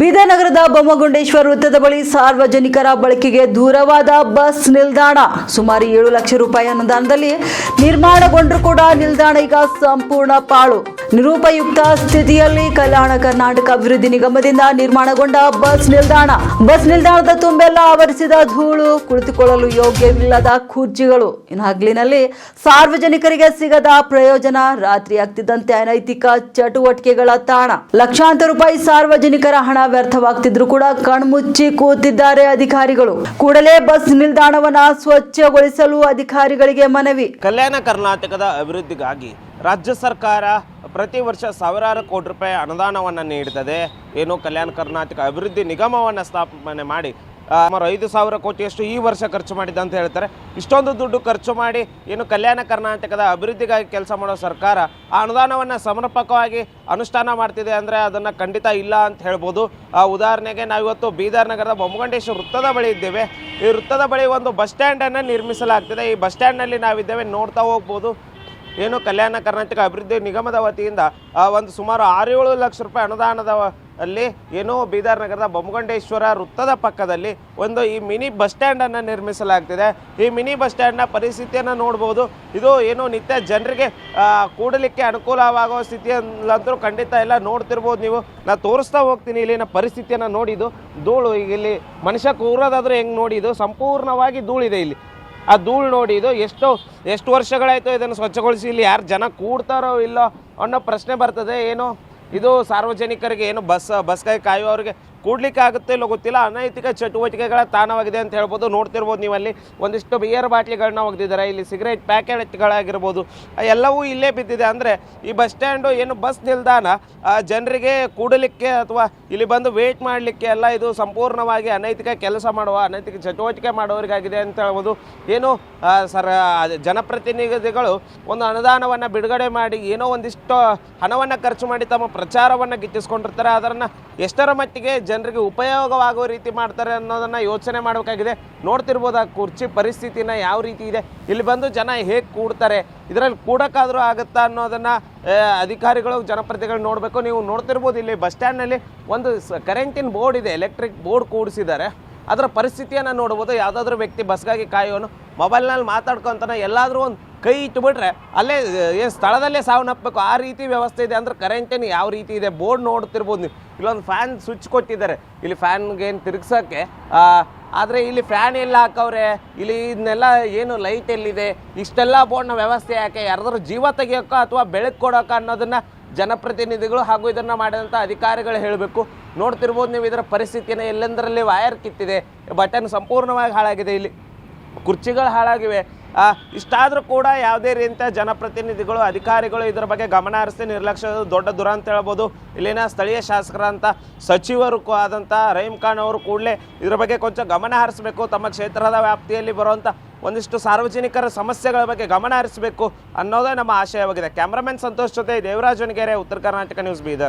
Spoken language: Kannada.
ಬೀದರ್ ನಗರದ ಬೊಮ್ಮಗುಂಡೇಶ್ವರ ವೃತ್ತದ ಬಳಿ ಸಾರ್ವಜನಿಕರ ಬಳಕೆಗೆ ದೂರವಾದ ಬಸ್ ನಿಲ್ದಾಣ. ಸುಮಾರು ಏಳು ಲಕ್ಷ ರೂಪಾಯಿ ಅನುದಾನದಲ್ಲಿ ನಿರ್ಮಾಣಗೊಂಡರೂ ಕೂಡ ನಿಲ್ದಾಣ ಈಗ ಸಂಪೂರ್ಣ ಪಾಳು. ನಿರುಪಯುಕ್ತ ಸ್ಥಿತಿಯಲ್ಲಿ ಕಲ್ಯಾಣ ಕರ್ನಾಟಕ ಅಭಿವೃದ್ಧಿ ನಿಗಮದಿಂದ ನಿರ್ಮಾಣಗೊಂಡ ಬಸ್ ನಿಲ್ದಾಣ. ಬಸ್ ನಿಲ್ದಾಣದ ತುಂಬೆಲ್ಲ ಆವರಿಸಿದ ಧೂಳು ಕುಳಿತುಕೊಳ್ಳಲು ಯೋಗ್ಯವಿಲ್ಲದ ಕುರ್ಚಿಗಳು ಇನ್ನು ಹಗಲಿನಲ್ಲಿ ಸಾರ್ವಜನಿಕರಿಗೆ ಸಿಗದ ಪ್ರಯೋಜನ ರಾತ್ರಿ ಆಗ್ತಿದ್ದಂತೆ ಅನೈತಿಕ ಚಟುವಟಿಕೆಗಳ ತಾಣ. ಲಕ್ಷಾಂತರ ರೂಪಾಯಿ ಸಾರ್ವಜನಿಕರ ಹಣ ವ್ಯರ್ಥವಾಗ್ತಿದ್ರು ಕೂಡ ಕಣ್ಮುಚ್ಚಿ ಕೂತಿದ್ದಾರೆ ಅಧಿಕಾರಿಗಳು. ಕೂಡಲೇ ಬಸ್ ನಿಲ್ದಾಣವನ್ನ ಸ್ವಚ್ಛಗೊಳಿಸಲು ಅಧಿಕಾರಿಗಳಿಗೆ ಮನವಿ. ಕಲ್ಯಾಣ ಕರ್ನಾಟಕದ ಅಭಿವೃದ್ಧಿಗಾಗಿ ರಾಜ್ಯ ಸರ್ಕಾರ ಪ್ರತಿ ವರ್ಷ ಸಾವಿರಾರು ಕೋಟಿ ರೂಪಾಯಿ ಅನುದಾನವನ್ನು ನೀಡುತ್ತದೆ ಏನು ಕಲ್ಯಾಣ ಕರ್ನಾಟಕ ಅಭಿವೃದ್ಧಿ ನಿಗಮವನ್ನು ಸ್ಥಾಪನೆ ಮಾಡಿ ಸುಮಾರು ಐದು ಸಾವಿರ ಕೋಟಿಯಷ್ಟು ಈ ವರ್ಷ ಖರ್ಚು ಮಾಡಿದೆ ಅಂತ ಹೇಳ್ತಾರೆ. ಇಷ್ಟೊಂದು ದುಡ್ಡು ಖರ್ಚು ಮಾಡಿ ಏನು ಕಲ್ಯಾಣ ಕರ್ನಾಟಕದ ಅಭಿವೃದ್ಧಿಗಾಗಿ ಕೆಲಸ ಮಾಡೋ ಸರ್ಕಾರ ಆ ಅನುದಾನವನ್ನು ಸಮರ್ಪಕವಾಗಿ ಅನುಷ್ಠಾನ ಮಾಡ್ತಿದೆ ಅಂದರೆ ಅದನ್ನು ಖಂಡಿತ ಇಲ್ಲ ಅಂತ ಹೇಳ್ಬೋದು. ಆ, ಉದಾಹರಣೆಗೆ ನಾವಿವತ್ತು ಬೀದರ್ ನಗರದ ಬೊಮ್ಮಗಂಡೇಶ್ವರ ವೃತ್ತದ ಬಳಿ ಇದ್ದೇವೆ. ಈ ವೃತ್ತದ ಬಳಿ ಒಂದು ಬಸ್ ಸ್ಟ್ಯಾಂಡನ್ನು ನಿರ್ಮಿಸಲಾಗ್ತಿದೆ. ಈ ಬಸ್ ಸ್ಟ್ಯಾಂಡ್ನಲ್ಲಿ ನಾವಿದ್ದೇವೆ, ನೋಡ್ತಾ ಹೋಗ್ಬೋದು. ಏನು ಕಲ್ಯಾಣ ಕರ್ನಾಟಕ ಅಭಿವೃದ್ಧಿ ನಿಗಮದ ವತಿಯಿಂದ ಒಂದು ಸುಮಾರು ಆರು ಏಳು ಲಕ್ಷ ರೂಪಾಯಿ ಅನುದಾನದ ಅಲ್ಲಿ ಏನೋ ಬೀದರ್ ನಗರದ ಬೊಮ್ಮಗಂಡೇಶ್ವರ ವೃತ್ತದ ಪಕ್ಕದಲ್ಲಿ ಒಂದು ಈ ಮಿನಿ ಬಸ್ ಸ್ಟ್ಯಾಂಡನ್ನು ನಿರ್ಮಿಸಲಾಗ್ತಿದೆ. ಈ ಮಿನಿ ಬಸ್ ಸ್ಟ್ಯಾಂಡ್ನ ಪರಿಸ್ಥಿತಿಯನ್ನು ನೋಡ್ಬೋದು. ಇದು ಏನು ನಿತ್ಯ ಜನರಿಗೆ ಕೂಡಲಿಕ್ಕೆ ಅನುಕೂಲವಾಗುವ ಸ್ಥಿತಿಯಲ್ಲಂತೂ ಖಂಡಿತ ಎಲ್ಲ ನೋಡ್ತಿರ್ಬೋದು ನೀವು. ನಾನು ತೋರಿಸ್ತಾ ಹೋಗ್ತೀನಿ ಇಲ್ಲಿನ ಪರಿಸ್ಥಿತಿಯನ್ನು ನೋಡಿದ್ದು. ಧೂಳು ಈಗ ಇಲ್ಲಿ ಮನುಷ್ಯ ಕೂರೋದಾದರೂ ಹೆಂಗೆ ನೋಡಿದ್ದು ಸಂಪೂರ್ಣವಾಗಿ ಧೂಳಿದೆ ಇಲ್ಲಿ. ಆ ಧೂಳು ನೋಡಿ ಇದು ಎಷ್ಟು ಎಷ್ಟು ವರ್ಷಗಳಾಯಿತು ಇದನ್ನು ಸ್ವಚ್ಛಗೊಳಿಸಿ ಇಲ್ಲಿ ಯಾರು ಜನ ಕೂಡ್ತಾರೋ ಇಲ್ಲೋ ಅನ್ನೋ ಪ್ರಶ್ನೆ ಬರ್ತದೆ. ಏನು? ಇದು ಸಾರ್ವಜನಿಕರಿಗೆ ಏನು ಬಸ್, ಬಸ್ಗಾಗಿ ಕಾಯುವವರಿಗೆ ಕೂಡ್ಲಿಕ್ಕೆ ಆಗುತ್ತೆ ಇಲ್ಲೋ ಗೊತ್ತಿಲ್ಲ. ಅನೈತಿಕ ಚಟುವಟಿಕೆಗಳ ತಾಣವಾಗಿದೆ ಅಂತ ಹೇಳ್ಬೋದು. ನೋಡ್ತಿರ್ಬೋದು ನೀವಲ್ಲಿ. ಒಂದಿಷ್ಟು ಬಿಯರ್ ಬಾಟ್ಲಿಗಳನ್ನ ಒಗೆದಿದ್ದಾರೆ. ಇಲ್ಲಿ ಸಿಗರೇಟ್ ಪ್ಯಾಕೆಟ್ಗಳಾಗಿರ್ಬೋದು. ಎಲ್ಲವೂ ಇಲ್ಲೇ ಬಿದ್ದಿದೆ. ಅಂದರೆ ಈ ಬಸ್ ಸ್ಟ್ಯಾಂಡು ಏನು ಬಸ್ ನಿಲ್ದಾಣ. ಜನರಿಗೆ ಕೂಡಲಿಕ್ಕೆ ಅಥವಾ ಇಲ್ಲಿ ಬಂದು ವೇಟ್ ಮಾಡಲಿಕ್ಕೆ ಎಲ್ಲ ಇದು ಸಂಪೂರ್ಣವಾಗಿ ಅನೈತಿಕ ಕೆಲಸ ಮಾಡುವ, ಅನೈತಿಕ ಚಟುವಟಿಕೆ ಮಾಡೋರಿಗಾಗಿದೆ ಅಂತ ಹೇಳ್ಬೋದು. ಏನು ಸರ್ ಜನಪ್ರತಿನಿಧಿಗಳು ಒಂದು ಅನುದಾನವನ್ನು ಬಿಡುಗಡೆ ಮಾಡಿ, ಏನೋ ಒಂದಿಷ್ಟು ಹಣವನ್ನು ಖರ್ಚು ಮಾಡಿ ತಮ್ಮ ಪ್ರಚಾರವನ್ನು ಗಿಟ್ಟಿಸ್ಕೊಂಡಿರ್ತಾರೆ. ಅದನ್ನು ಎಷ್ಟರ ಮಟ್ಟಿಗೆ ಜನರಿಗೆ ಉಪಯೋಗವಾಗುವ ರೀತಿ ಮಾಡ್ತಾರೆ ಅನ್ನೋದನ್ನು ಯೋಚನೆ ಮಾಡಬೇಕಾಗಿದೆ. ನೋಡ್ತಿರ್ಬೋದು ಆ ಕುರ್ಚಿ ಪರಿಸ್ಥಿತಿನ ಯಾವ ರೀತಿ ಇದೆ? ಇಲ್ಲಿ ಬಂದು ಜನ ಹೇಗೆ ಕೂಡ್ತಾರೆ? ಇದರಲ್ಲಿ ಕೂಡೋಕ್ಕಾದರೂ ಆಗುತ್ತಾ ಅನ್ನೋದನ್ನು ಅಧಿಕಾರಿಗಳು, ಜನಪ್ರತಿಗಳು ನೋಡಬೇಕು. ನೀವು ನೋಡ್ತಿರ್ಬೋದು ಇಲ್ಲಿ ಬಸ್ ಸ್ಟ್ಯಾಂಡ್ನಲ್ಲಿ ಒಂದು ಸ, ಕರೆಂಟಿನ ಬೋರ್ಡ್ ಇದೆ, ಎಲೆಕ್ಟ್ರಿಕ್ ಬೋರ್ಡ್ ಕೂಡಿಸಿದ್ದಾರೆ. ಅದರ ಪರಿಸ್ಥಿತಿಯನ್ನು ನೋಡ್ಬೋದು. ಯಾವುದಾದ್ರೂ ವ್ಯಕ್ತಿ ಬಸ್ಗಾಗಿ ಕಾಯೋನು, ಮೊಬೈಲ್ನಲ್ಲಿ ಮಾತಾಡ್ಕೊಂತಾನೆ, ಎಲ್ಲಾದರೂ ಒಂದು ಕೈ ಇಟ್ಬಿಟ್ರೆ ಅಲ್ಲೇ ಏನು ಸ್ಥಳದಲ್ಲೇ ಸಾವನ್ನಪ್ಪಬೇಕು ಆ ರೀತಿ ವ್ಯವಸ್ಥೆ ಇದೆ ಅಂದ್ರೆ ಕರೆಂಟೇನು ಯಾವ ರೀತಿ ಇದೆ? ಬೋರ್ಡ್ ನೋಡ್ತಿರ್ಬೋದು ನೀವು. ಇಲ್ಲೊಂದು ಫ್ಯಾನ್ ಸ್ವಿಚ್ ಕೊಟ್ಟಿದ್ದಾರೆ. ಇಲ್ಲಿ ಫ್ಯಾನ್ಗೇನು ತಿರುಗ್ಸೋಕ್ಕೆ ಆದರೆ ಇಲ್ಲಿ ಫ್ಯಾನ್ ಎಲ್ಲ ಹಾಕವ್ರೆ? ಇಲ್ಲಿ ಇದನ್ನೆಲ್ಲ ಏನು ಲೈಟ್ ಎಲ್ಲಿದೆ? ಇಷ್ಟೆಲ್ಲ ಬೋರ್ಡ್ನ ವ್ಯವಸ್ಥೆ ಯಾಕೆ? ಯಾರಾದರೂ ಜೀವ ತೆಗಿಯೋಕ್ಕ ಅಥವಾ ಬೆಳಕು ಕೊಡೋಕ ಅನ್ನೋದನ್ನು ಜನಪ್ರತಿನಿಧಿಗಳು ಹಾಗೂ ಇದನ್ನು ಮಾಡಿದಂಥ ಅಧಿಕಾರಿಗಳು ಹೇಳಬೇಕು. ನೋಡ್ತಿರ್ಬೋದು ನೀವು ಇದರ ಪರಿಸ್ಥಿತಿನ ಎಲ್ಲೆಂದರಲ್ಲಿ ವಾಯರ್ ಕಿತ್ತಿದೆ. ಬಟನ್ ಸಂಪೂರ್ಣವಾಗಿ ಹಾಳಾಗಿದೆ ಇಲ್ಲಿ. ಕುರ್ಚಿಗಳು ಹಾಳಾಗಿವೆ. ಇಷ್ಟಾದರೂ ಕೂಡ ಯಾವುದೇ ರೀತಿಯ ಜನಪ್ರತಿನಿಧಿಗಳು, ಅಧಿಕಾರಿಗಳು ಇದರ ಬಗ್ಗೆ ಗಮನ ಹರಿಸಿ ನಿರ್ಲಕ್ಷ್ಯ ದೊಡ್ಡ ದುರ ಅಂತ ಹೇಳ್ಬೋದು. ಇಲ್ಲಿನ ಸ್ಥಳೀಯ ಶಾಸಕರಂತ ಸಚಿವರು ಆದಂಥ ರಹೀಮ್ ಖಾನ್ ಅವರು ಕೂಡಲೇ ಇದರ ಬಗ್ಗೆ ಕೊಂಚ ಗಮನ ಹರಿಸಬೇಕು. ತಮ್ಮ ಕ್ಷೇತ್ರದ ವ್ಯಾಪ್ತಿಯಲ್ಲಿ ಬರುವಂಥ ಒಂದಿಷ್ಟು ಸಾರ್ವಜನಿಕರ ಸಮಸ್ಯೆಗಳ ಬಗ್ಗೆ ಗಮನ ಹರಿಸಬೇಕು ಅನ್ನೋದೇ ನಮ್ಮ ಆಶಯವಾಗಿದೆ. ಕ್ಯಾಮ್ರಾಮನ್ ಸಂತೋಷ್ ಜೊತೆ ದೇವರಾಜ್ ಉತ್ತರ ಕರ್ನಾಟಕ ನ್ಯೂಸ್ ಬೀದರ್.